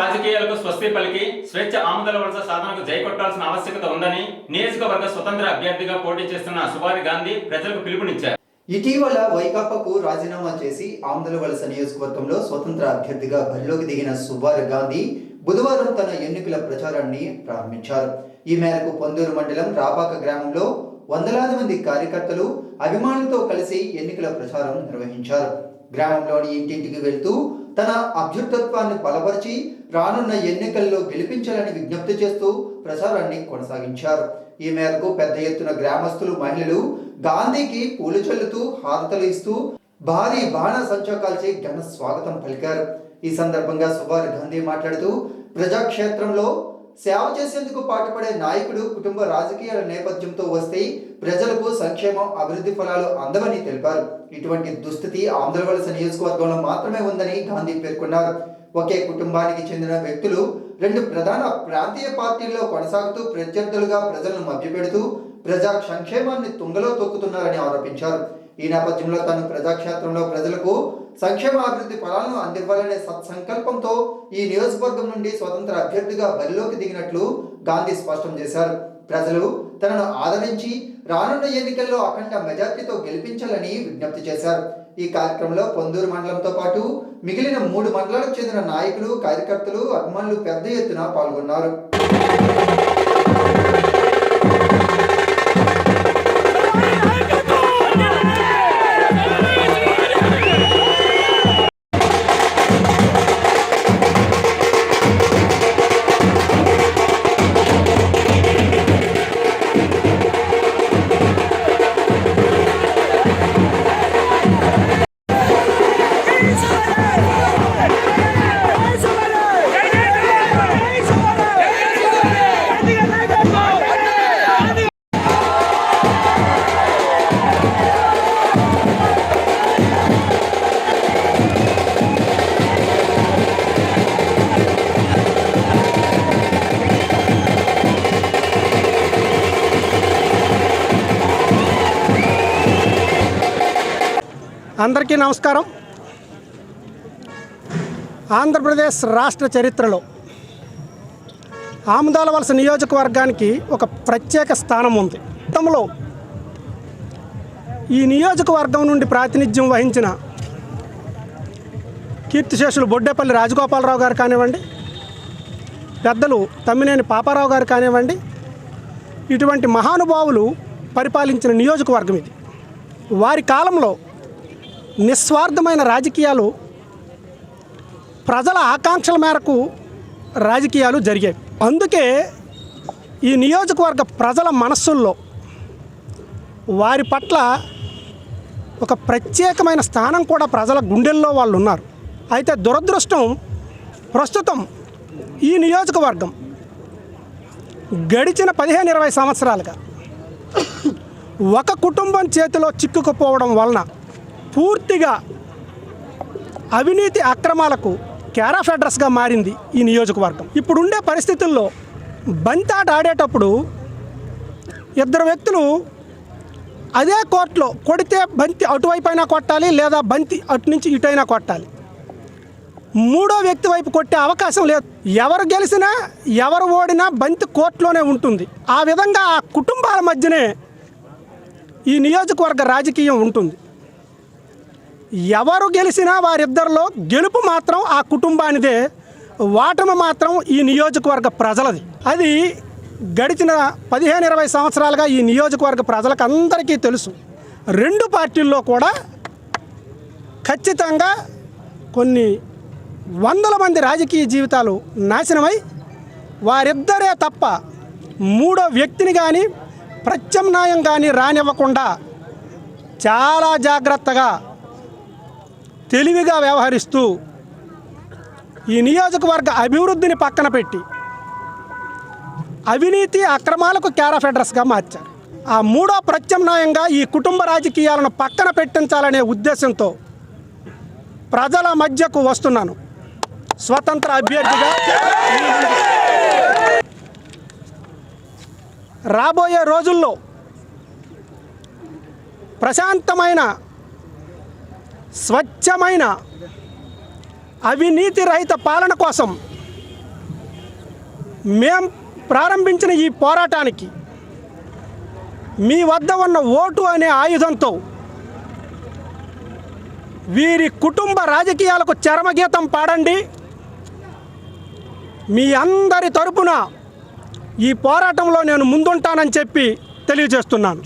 రాజకీయాలకు స్వస్తి పలికి స్వేచ్ఛ ఆమదల వలస సాధనకు జైకొట్టాల్సిన ఆవశ్యకత ఉందని నియోజకవర్గ స్వతంత్ర అభ్యర్థిగా పోటీ చేస్తున్న సుభారి గాంధీ ప్రజలకు పిలుపునిచ్చారు. ఇటీవల వైకాపాకు రాజీనామా చేసి ఆంధ్ర వలస నియోజకవర్గంలో స్వతంత్ర అభ్యర్థిగా బరిలోకి దిగిన సుభార్ గాంధీ బుధవారం తన ఎన్నికల ప్రచారాన్ని ప్రారంభించారు. ఈ మేరకు పొందూరు మండలం రాపాక గ్రామంలో వందలాది మంది కార్యకర్తలు అభిమానులతో కలిసి ఎన్నికల ప్రచారం నిర్వహించారు. గ్రామంలోని ఇంటింటికి వెళ్తూ తన అభ్యర్థత్వాన్ని బలపరిచి రానున్న ఎన్నికల్లో గెలిపించాలని విజ్ఞప్తి చేస్తూ ప్రచారాన్ని కొనసాగించారు. ఈ మేరకు పెద్ద ఎత్తున గ్రామస్తులు మహిళలు గాంధీకి పూలు చల్లుతూ హారతలు ఇస్తూ భారీ బాణ సంచకాల్చి ఘన స్వాగతం పలికారు. ఈ సందర్భంగా సుబార్ గాంధీ మాట్లాడుతూ ప్రజాక్షేత్రంలో సేవ చేసేందుకు పాటుపడే నాయకుడు కుటుంబ రాజకీయాల నేపథ్యంతో వస్తే ప్రజలకు సంక్షేమం అభివృద్ధి ఫలాలు అందవని తెలిపారు. ఇటువంటి దుస్థితి ఆంధ్రవలస నియోజకవర్గంలో మాత్రమే ఉందని గాంధీ పేర్కొన్నారు. ఒకే కుటుంబానికి చెందిన వ్యక్తులు రెండు ప్రధాన ప్రాంతీయ పార్టీల్లో కొనసాగుతూ ప్రత్యర్థులుగా ప్రజలను మభ్యపెడుతూ ప్రజా సంక్షేమాన్ని తుంగలో తొక్కుతున్నారని ఆరోపించారు. ఈ నేపథ్యంలో తాను ప్రజాక్షేత్రంలో ప్రజలకు సంక్షేమ అభివృద్ధి ఫలాలను అందివ్వాలనే సత్సంకల్పంతో ఈ నియోజకవర్గం నుండి స్వతంత్ర అభ్యర్థిగా బరిలోకి దిగినట్లు గాంధీ స్పష్టం చేశారు. ప్రజలు తనను ఆదరించి రానున్న ఎన్నికల్లో అఖండ మెజార్టీతో గెలిపించాలని విజ్ఞప్తి చేశారు. ఈ కార్యక్రమంలో పొందూరు మండలంతో పాటు మిగిలిన మూడు మండలాలకు చెందిన నాయకులు కార్యకర్తలు అభిమానులు పెద్ద ఎత్తున పాల్గొన్నారు. అందరికీ నమస్కారం. ఆంధ్రప్రదేశ్ రాష్ట్ర చరిత్రలో ఆముదాల వలస నియోజకవర్గానికి ఒక ప్రత్యేక స్థానం ఉంది. గతంలో ఈ నియోజకవర్గం నుండి ప్రాతినిధ్యం వహించిన కీర్తిశేషులు బొడ్డేపల్లి రాజగోపాలరావు గారు కానివ్వండి పెద్దలు తమ్మినేని పాపారావు గారు కానివ్వండి ఇటువంటి మహానుభావులు పరిపాలించిన నియోజకవర్గం ఇది. వారి కాలంలో నిస్వార్థమైన రాజకీయాలు ప్రజల ఆకాంక్షల మేరకు రాజకీయాలు జరిగాయి. అందుకే ఈ నియోజకవర్గ ప్రజల మనస్సుల్లో వారి పట్ల ఒక ప్రత్యేకమైన స్థానం కూడా ప్రజల గుండెల్లో వాళ్ళు ఉన్నారు. అయితే దురదృష్టం ప్రస్తుతం ఈ నియోజకవర్గం గడిచిన పదిహేను ఇరవై సంవత్సరాలుగా ఒక కుటుంబం చేతిలో చిక్కుకుపోవడం వలన పూర్తిగా అవినీతి అక్రమాలకు క్యారాఫ్ అడ్రస్గా మారింది ఈ నియోజకవర్గం. ఇప్పుడుండే పరిస్థితుల్లో బంతాట ఆడేటప్పుడు ఇద్దరు వ్యక్తులు అదే కోర్టులో కొడితే బంతి అటువైపు అయినా కొట్టాలి లేదా బంతి అటు నుంచి ఇటైనా కొట్టాలి. మూడో వ్యక్తి వైపు కొట్టే అవకాశం లేదు. ఎవరు గెలిచినా ఎవరు ఓడినా బంతి కోర్టులోనే ఉంటుంది. ఆ విధంగా ఆ కుటుంబాల మధ్యనే ఈ నియోజకవర్గ రాజకీయం ఉంటుంది. ఎవరు గెలిచినా వారిద్దరిలో గెలుపు మాత్రం ఆ కుటుంబానిదే వాటమి మాత్రం ఈ నియోజకవర్గ ప్రజలది. అది గడిచిన పదిహేను ఇరవై సంవత్సరాలుగా ఈ నియోజకవర్గ ప్రజలకు అందరికీ తెలుసు. రెండు పార్టీల్లో కూడా ఖచ్చితంగా కొన్ని వందల మంది రాజకీయ జీవితాలు నాశనమై వారిద్దరే తప్ప మూడో వ్యక్తిని కానీ ప్రత్యామ్నాయం కానీ రానివ్వకుండా చాలా జాగ్రత్తగా తెలివిగా వ్యవహరిస్తూ ఈ నియోజకవర్గ అభివృద్ధిని పక్కన పెట్టి అవినీతి అక్రమాలకు క్యారాఫ్ అడ్రస్గా మార్చారు. ఆ మూడో ప్రత్యామ్నాయంగా ఈ కుటుంబ రాజకీయాలను పక్కన పెట్టించాలనే ఉద్దేశంతో ప్రజల మధ్యకు వస్తున్నాను. స్వతంత్ర అభ్యర్థిగా రాబోయే రోజుల్లో ప్రశాంతమైన స్వచ్ఛమైన అవినీతి రహిత పాలన కోసం మేం ప్రారంభించిన ఈ పోరాటానికి మీ వద్ద ఉన్న ఓటు అనే ఆయుధంతో వీరి కుటుంబ రాజకీయాలకు చరమగీతం పాడండి. మీ అందరి తరపున ఈ పోరాటంలో నేను ముందుంటానని చెప్పి తెలియజేస్తున్నాను.